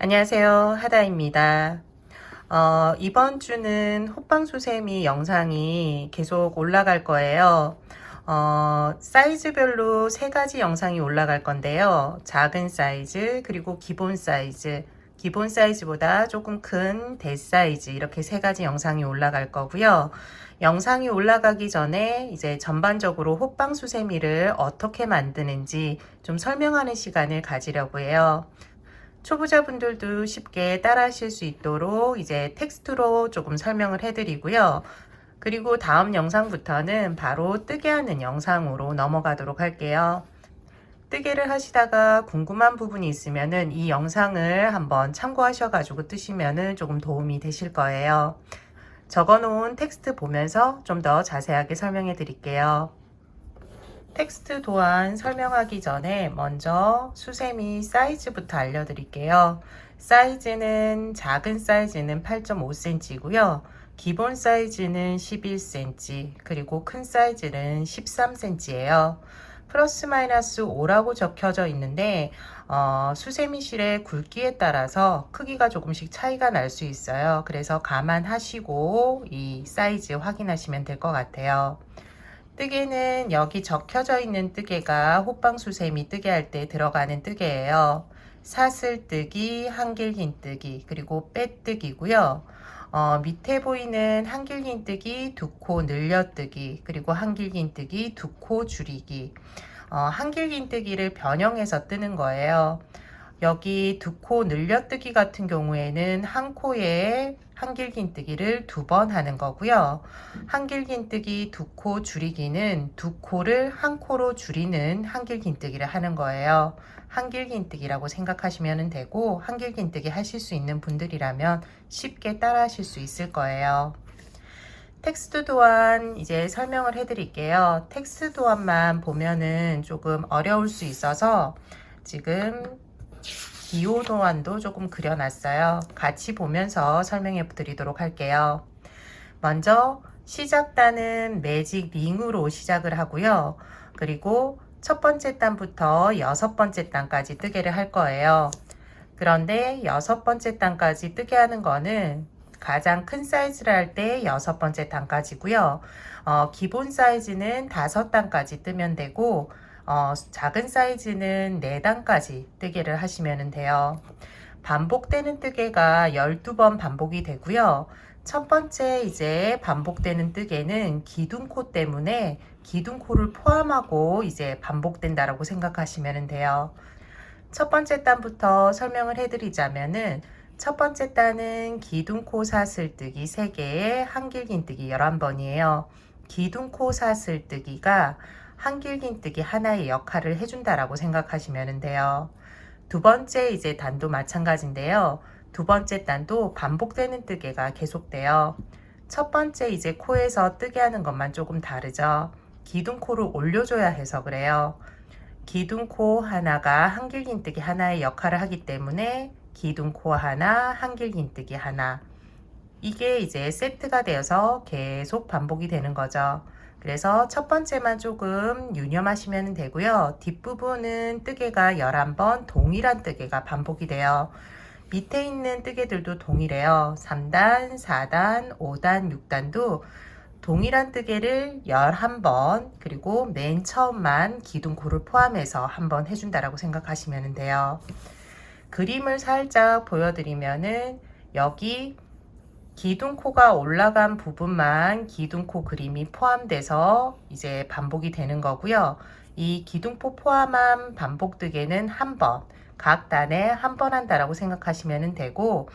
안녕하세요. 하다입니다. 어, 이번 주는 호빵수세미 영상이 계속 올라갈 거예요. 어, 사이즈별로 세 가지 영상이 올라갈 건데요. 작은 사이즈, 그리고 기본 사이즈, 기본 사이즈보다 조금 큰 대사이즈, 이렇게 세 가지 영상이 올라갈 거고요. 영상이 올라가기 전에 이제 전반적으로 호빵 수세미를 어떻게 만드는지 좀 설명하는 시간을 가지려고 해요. 초보자분들도 쉽게 따라 하실 수 있도록 이제 텍스트로 조금 설명을 해드리고요. 그리고 다음 영상부터는 바로 뜨게 하는 영상으로 넘어가도록 할게요. 뜨개를 하시다가 궁금한 부분이 있으면은 이 영상을 한번 참고하셔가지고 뜨시면은 조금 도움이 되실 거예요. 적어 놓은 텍스트 보면서 좀 더 자세하게 설명해 드릴게요. 텍스트 또한 설명하기 전에 먼저 수세미 사이즈부터 알려드릴게요. 사이즈는 작은 사이즈는 8.5cm고요. 기본 사이즈는 11cm, 그리고 큰 사이즈는 13cm예요. 플러스 마이너스 5라고 적혀져 있는데 어, 수세미실의 굵기에 따라서 크기가 조금씩 차이가 날 수 있어요. 그래서 감안하시고 이 사이즈 확인하시면 될 것 같아요. 뜨개는 여기 적혀져 있는 뜨개가 호빵수세미 뜨개 할 때 들어가는 뜨개예요. 사슬뜨기, 한길긴뜨기, 그리고 빼뜨기고요. 어, 밑에 보이는 한길긴뜨기, 두 코 늘려뜨기, 그리고 한길긴뜨기, 두 코 줄이기. 어, 한길긴뜨기를 변형해서 뜨는 거예요. 여기 두 코 늘려뜨기 같은 경우에는 한 코에 한길긴뜨기를 두 번 하는 거고요. 한길긴뜨기 두 코 줄이기는 두 코를 한 코로 줄이는 한길긴뜨기를 하는 거예요. 한길긴뜨기라고 생각하시면 되고 한길긴뜨기 하실 수 있는 분들이라면 쉽게 따라 하실 수 있을 거예요. 텍스트 도안 이제 설명을 해 드릴게요. 텍스트 도안만 보면은 조금 어려울 수 있어서 지금 기호 도안도 조금 그려놨어요. 같이 보면서 설명해 드리도록 할게요. 먼저 시작단은 매직 링으로 시작을 하고요. 그리고 첫 번째 단부터 여섯 번째 단까지 뜨개를 할 거예요. 그런데 여섯 번째 단까지 뜨게 하는 거는 가장 큰 사이즈를 할 때 여섯 번째 단까지고요. 어, 기본 사이즈는 다섯 단까지 뜨면 되고 어, 작은 사이즈는 4단까지 뜨개를 하시면 돼요. 반복되는 뜨개가 12번 반복이 되고요. 첫 번째 이제 반복되는 뜨개는 기둥코 때문에 기둥코를 포함하고 이제 반복된다라고 생각하시면 돼요. 첫 번째 단부터 설명을 해드리자면은 첫 번째 단은 기둥코 사슬뜨기 3개에 한길긴뜨기 11번이에요. 기둥코 사슬뜨기가 한길긴뜨기 하나의 역할을 해준다라고 생각하시면 돼요. 두 번째 이제 단도 마찬가지인데요. 두 번째 단도 반복되는 뜨개가 계속돼요. 첫 번째 이제 코에서 뜨게 하는 것만 조금 다르죠. 기둥코를 올려줘야 해서 그래요. 기둥코 하나가 한길긴뜨기 하나의 역할을 하기 때문에 기둥코 하나, 한길긴뜨기 하나. 이게 이제 세트가 되어서 계속 반복이 되는 거죠. 그래서 첫 번째만 조금 유념하시면 되고요. 뒷부분은 뜨개가 11번 동일한 뜨개가 반복이 돼요. 밑에 있는 뜨개들도 동일해요. 3단, 4단, 5단, 6단도 동일한 뜨개를 11번 그리고 맨 처음만 기둥코를 포함해서 한번 해준다라고 생각하시면 돼요. 그림을 살짝 보여드리면은 여기 기둥코가 올라간 부분만 기둥코 그림이 포함돼서 이제 반복이 되는 거고요. 이 기둥코 포함한 반복뜨개는 한 번, 각 단에 한 번 한다라고 생각하시면 되고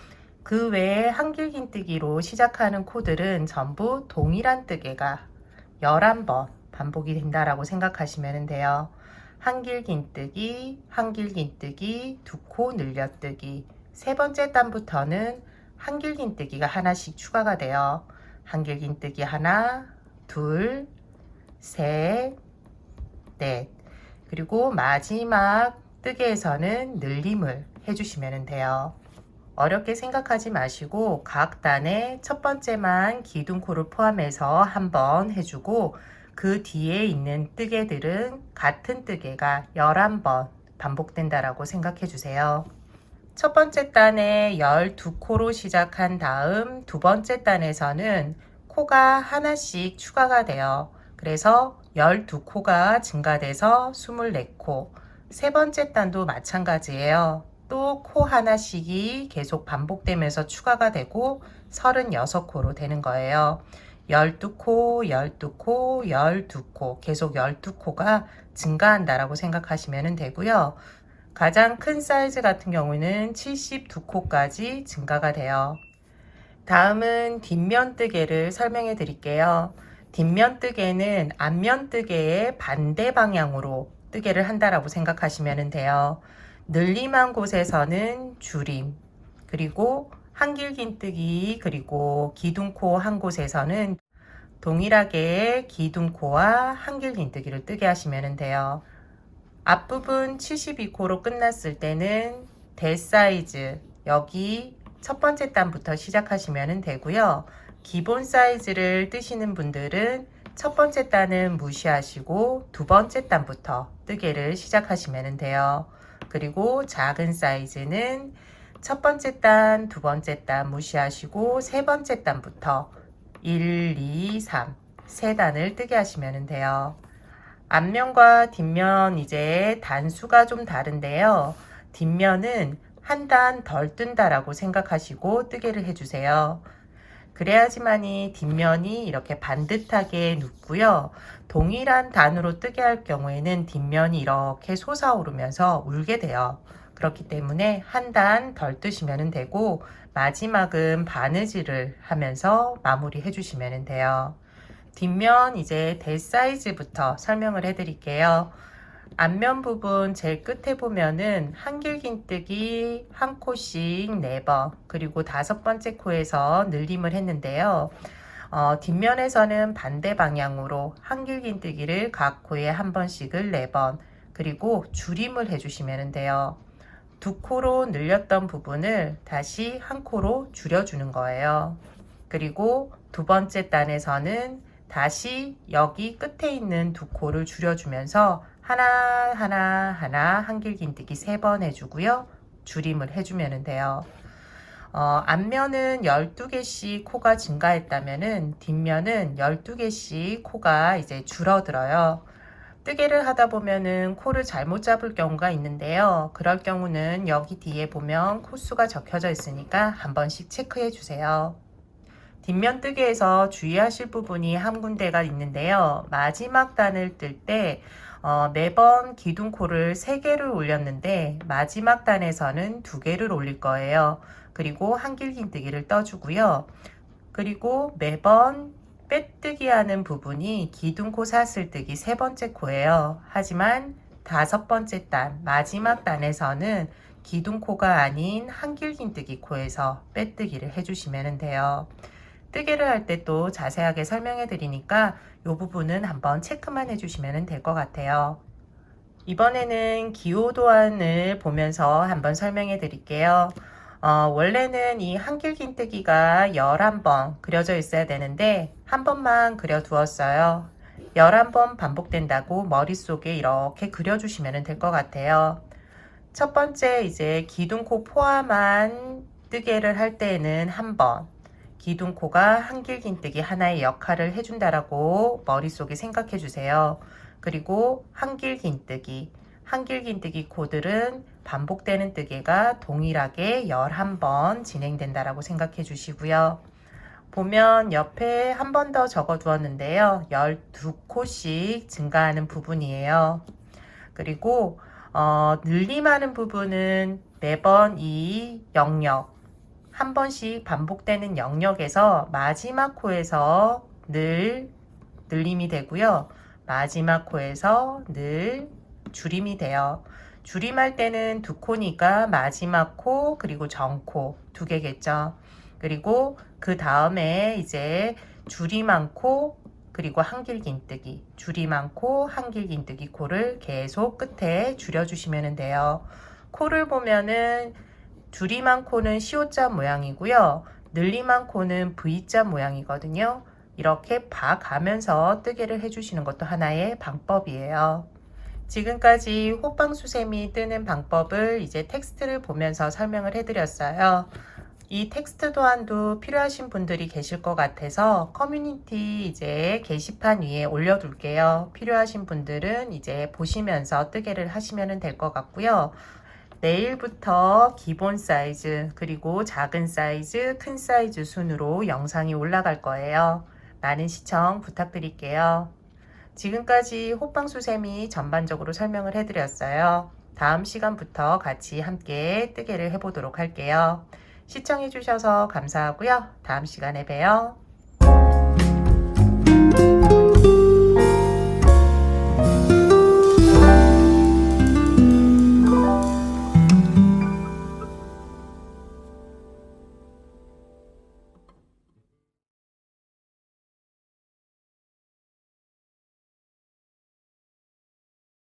그 외에 한길긴뜨기로 시작하는 코들은 전부 동일한 뜨개가 11번 반복이 된다라고 생각하시면 돼요. 한길긴뜨기, 한길긴뜨기, 두 코 늘려뜨기. 세 번째 단부터는 한길긴뜨기가 하나씩 추가가 돼요. 한길긴뜨기 하나, 둘, 셋, 넷. 그리고 마지막 뜨개에서는 늘림을 해주시면 돼요. 어렵게 생각하지 마시고 각 단에 첫 번째만 기둥코를 포함해서 한번 해주고 그 뒤에 있는 뜨개들은 같은 뜨개가 11번 반복된다라고 생각해 주세요. 첫 번째 단에 12코로 시작한 다음 두 번째 단에서는 코가 하나씩 추가가 돼요. 그래서 12코가 증가돼서 24코. 세 번째 단도 마찬가지예요. 또 코 하나씩이 계속 반복되면서 추가가 되고 36코로 되는 거예요. 12코, 12코, 12코, 계속 12코가 증가한다라고 생각하시면 되고요. 가장 큰 사이즈 같은 경우는 72코까지 증가가 돼요. 다음은 뒷면 뜨개를 설명해 드릴게요. 뒷면 뜨개는 앞면 뜨개의 반대 방향으로 뜨개를 한다라고 생각하시면 돼요. 늘림한 곳에서는 줄임, 그리고 한길긴뜨기, 그리고 기둥코 한 곳에서는 동일하게 기둥코와 한길긴뜨기를 뜨게 하시면 돼요. 앞부분 72코로 끝났을 때는 대 사이즈, 여기 첫 번째 단부터 시작하시면 되고요. 기본 사이즈를 뜨시는 분들은 첫 번째 단은 무시하시고 두 번째 단부터 뜨개를 시작하시면 돼요. 그리고 작은 사이즈는 첫 번째 단, 두 번째 단 무시하시고 세 번째 단부터 1, 2, 3, 세 단을 뜨게 하시면 돼요. 앞면과 뒷면 이제 단수가 좀 다른데요. 뒷면은 한 단 덜 뜬다라고 생각하시고 뜨개를 해주세요. 그래야지만이 뒷면이 이렇게 반듯하게 눕고요. 동일한 단으로 뜨게 할 경우에는 뒷면이 이렇게 솟아오르면서 울게 돼요. 그렇기 때문에 한 단 덜 뜨시면 되고 마지막은 바느질을 하면서 마무리 해주시면 돼요. 뒷면 이제 대 사이즈부터 설명을 해드릴게요. 앞면 부분 제일 끝에 보면은 한길긴뜨기 한 코씩 4번 그리고 다섯 번째 코에서 늘림을 했는데요. 어, 뒷면에서는 반대 방향으로 한길긴뜨기를 각 코에 한 번씩을 4번 그리고 줄임을 해주시면 돼요. 두 코로 늘렸던 부분을 다시 한 코로 줄여주는 거예요. 그리고 두 번째 단에서는 다시 여기 끝에 있는 두 코를 줄여주면서 하나 하나 하나 한길긴뜨기 세 번 해주고요. 줄임을 해주면 돼요. 어, 앞면은 12개씩 코가 증가했다면은 뒷면은 12개씩 코가 이제 줄어들어요. 뜨개를 하다 보면은 코를 잘못 잡을 경우가 있는데요. 그럴 경우는 여기 뒤에 보면 코수가 적혀져 있으니까 한 번씩 체크해 주세요. 뒷면 뜨개에서 주의하실 부분이 한 군데가 있는데요. 마지막 단을 뜰때 어, 매번 기둥코를 3개를 올렸는데 마지막 단에서는 2개를 올릴 거예요. 그리고 한길긴뜨기를 떠주고요. 그리고 매번 빼뜨기 하는 부분이 기둥코 사슬뜨기 세 번째 코예요. 하지만 다섯 번째 단, 마지막 단에서는 기둥코가 아닌 한길긴뜨기 코에서 빼뜨기를 해주시면 돼요. 뜨개를 할 때 또 자세하게 설명해 드리니까 이 부분은 한번 체크만 해주시면 될 것 같아요. 이번에는 기호도안을 보면서 한번 설명해 드릴게요. 어, 원래는 이 한길긴뜨기가 11번 그려져 있어야 되는데 한 번만 그려 두었어요. 11번 반복된다고 머릿속에 이렇게 그려주시면 될 것 같아요. 첫 번째 이제 기둥코 포함한 뜨개를 할 때에는 한 번, 기둥코가 한길긴뜨기 하나의 역할을 해준다라고 머릿속에 생각해 주세요. 그리고 한길긴뜨기, 한길긴뜨기 코들은 반복되는 뜨개가 동일하게 11번 진행된다라고 생각해 주시고요. 보면 옆에 한 번 더 적어 두었는데요. 12코씩 증가하는 부분이에요. 그리고 어, 늘림하는 부분은 매번 이 영역, 한 번씩 반복되는 영역에서 마지막 코에서 늘 늘림이 되고요. 마지막 코에서 늘 줄임이 돼요. 줄임할 때는 두 코니까 마지막 코 그리고 전코 두 개겠죠. 그리고 그 다음에 이제 줄임한 코 그리고 한길긴뜨기 줄임한 코 한길긴뜨기 코를 계속 끝에 줄여주시면 돼요. 코를 보면은 줄임한 코는 시오자 모양이고요. 늘림한 코는 V자 모양이거든요. 이렇게 봐가면서 뜨개를 해주시는 것도 하나의 방법이에요. 지금까지 호빵수세미 뜨는 방법을 이제 텍스트를 보면서 설명을 해드렸어요. 이 텍스트 도안도 필요하신 분들이 계실 것 같아서 커뮤니티 이제 게시판 위에 올려둘게요. 필요하신 분들은 이제 보시면서 뜨개를 하시면 될 것 같고요. 내일부터 기본 사이즈, 그리고 작은 사이즈, 큰 사이즈 순으로 영상이 올라갈 거예요. 많은 시청 부탁드릴게요. 지금까지 호빵수세미 전반적으로 설명을 해드렸어요. 다음 시간부터 같이 함께 뜨개를 해보도록 할게요. 시청해주셔서 감사하고요. 다음 시간에 봬요. thank you